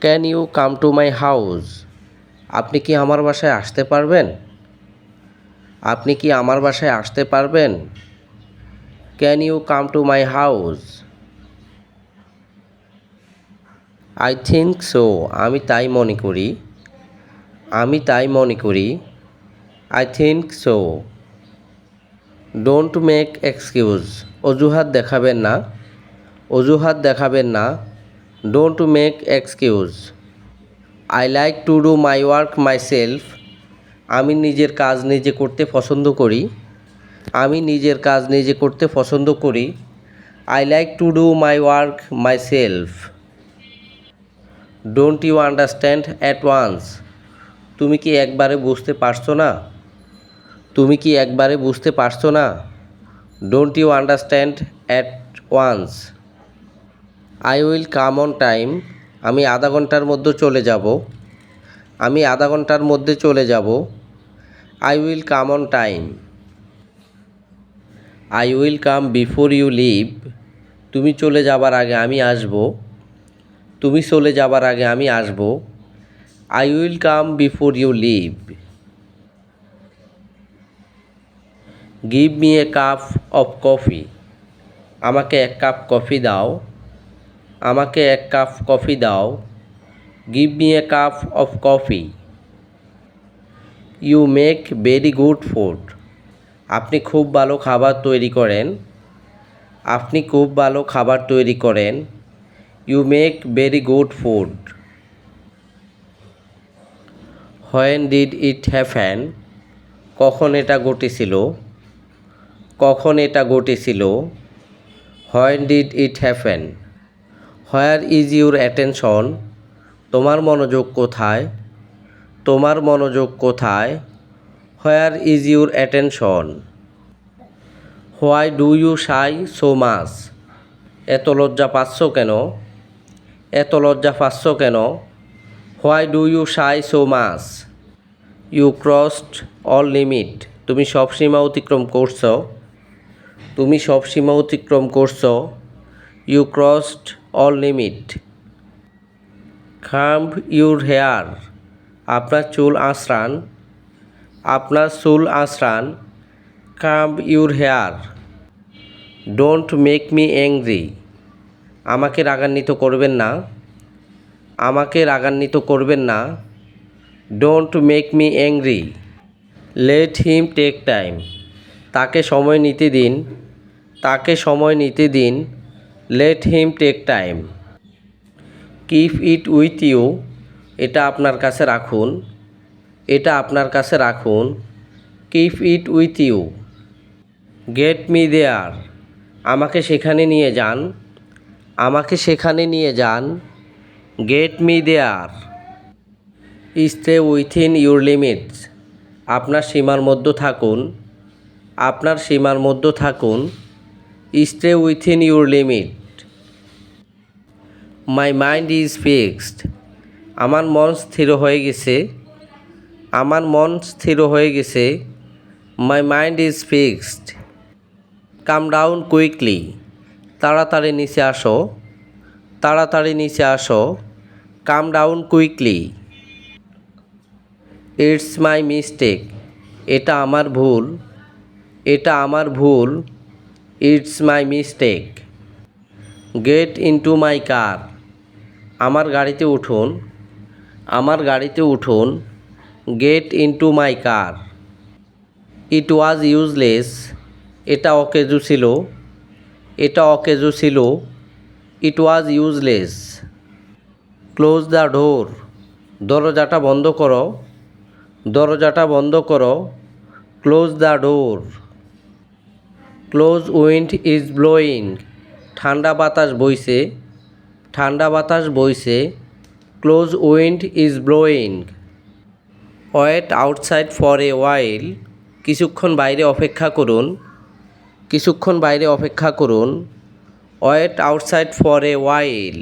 Can you come to my house? আপনি কি আমার বাসায় আসতে পারবেন? আপনি কি আমার বাসায় আসতে পারবেন? Can you come to my house? I think so, আমি তাই মনে করি। আমি তাই মনে করি। I think so. Don't make excuse. অজুহাত দেখাবেন না। অজুহাত দেখাবেন না। Don't make excuse I like to do my work myself আমি নিজের কাজ নিজে করতে পছন্দ করি। আমি নিজের কাজ নিজে করতে পছন্দ করি। I like to do my work myself don't you understand at once তুমি কি একবারে বুঝতে পারছ না? তুমি কি একবারে বুঝতে পারছ না? Don't you understand at once I will come on time আমি আধা ঘণ্টার মধ্যে চলে যাব। আমি আধা ঘণ্টার মধ্যে চলে যাব। I will come on time I will come before you leave তুমি চলে যাবার আগে আমি আসব। তুমি চলে যাবার আগে আমি আসব। I will come before you leave give me a cup of coffee আমাকে এক কাপ কফি দাও। আমাকে এক কাপ কফি দাও। Give me a cup of coffee you make very good food আপনি খুব ভালো খাবার তৈরি করেন। আপনি খুব ভালো খাবার তৈরি করেন। You make very good food when did it happen কখন এটা ঘটেছিল? কখন এটা ঘটেছিল? When did it happen where is your attention তোমার মনোযোগ কোথায়? তোমার মনোযোগ কোথায়? Where is your attention why do you shy so much এত লজ্জা পাচ্ছ কেন? এত লজ্জা পাচ্ছ কেন? Why do you shy so much you crossed all limit তুমি সব সীমা অতিক্রম করছ। তুমি সব সীমা অতিক্রম করছ। You crossed all limit comb your hair. আপনার চুল আঁচড়ান। আপনার চুল আঁচড়ান। Comb your hair. Don't make me angry. আমাকে রাগান্বিত করবেন না। আমাকে রাগান্বিত করবেন না। Don't make me angry. Let him take time. তাকে সময় নিতে দিন। তাকে সময় নিতে দিন। Let him take time keep it with you এটা আপনার কাছে রাখুন। এটা আপনার কাছে রাখুন। Keep it with you get me there আমাকে সেখানে নিয়ে যান। আমাকে সেখানে নিয়ে যান। Get me there stay within your limits আপনার সীমার মধ্যে থাকুন। আপনার সীমার মধ্যে থাকুন। Stay within your limit my mind is fixed আমার মন স্থির হয়ে গেছে। আমার মন স্থির হয়ে গেছে। My mind is fixed come down quickly তাড়াতাড়ি নিচে আসো। তাড়াতাড়ি নিচে আসো। Come down quickly it's my mistake এটা আমার ভুল। এটা আমার ভুল। It's my mistake get into my car আমার গাড়িতে উঠুন, আমার গাড়িতে উঠুন get into my car it was useless এটা অকেজু ছিল। এটা অকেজু ছিল। It was useless close the door দরজাটা বন্ধ করো। দরজাটা বন্ধ করো। Close the door close wind is blowing ঠান্ডা বাতাস বইছে। ঠান্ডা বাতাস বইছে close wind is blowing wait outside for a while কিছুক্ষণ বাইরে অপেক্ষা করুন, কিছুক্ষণ বাইরে অপেক্ষা করুন। Wait outside for a while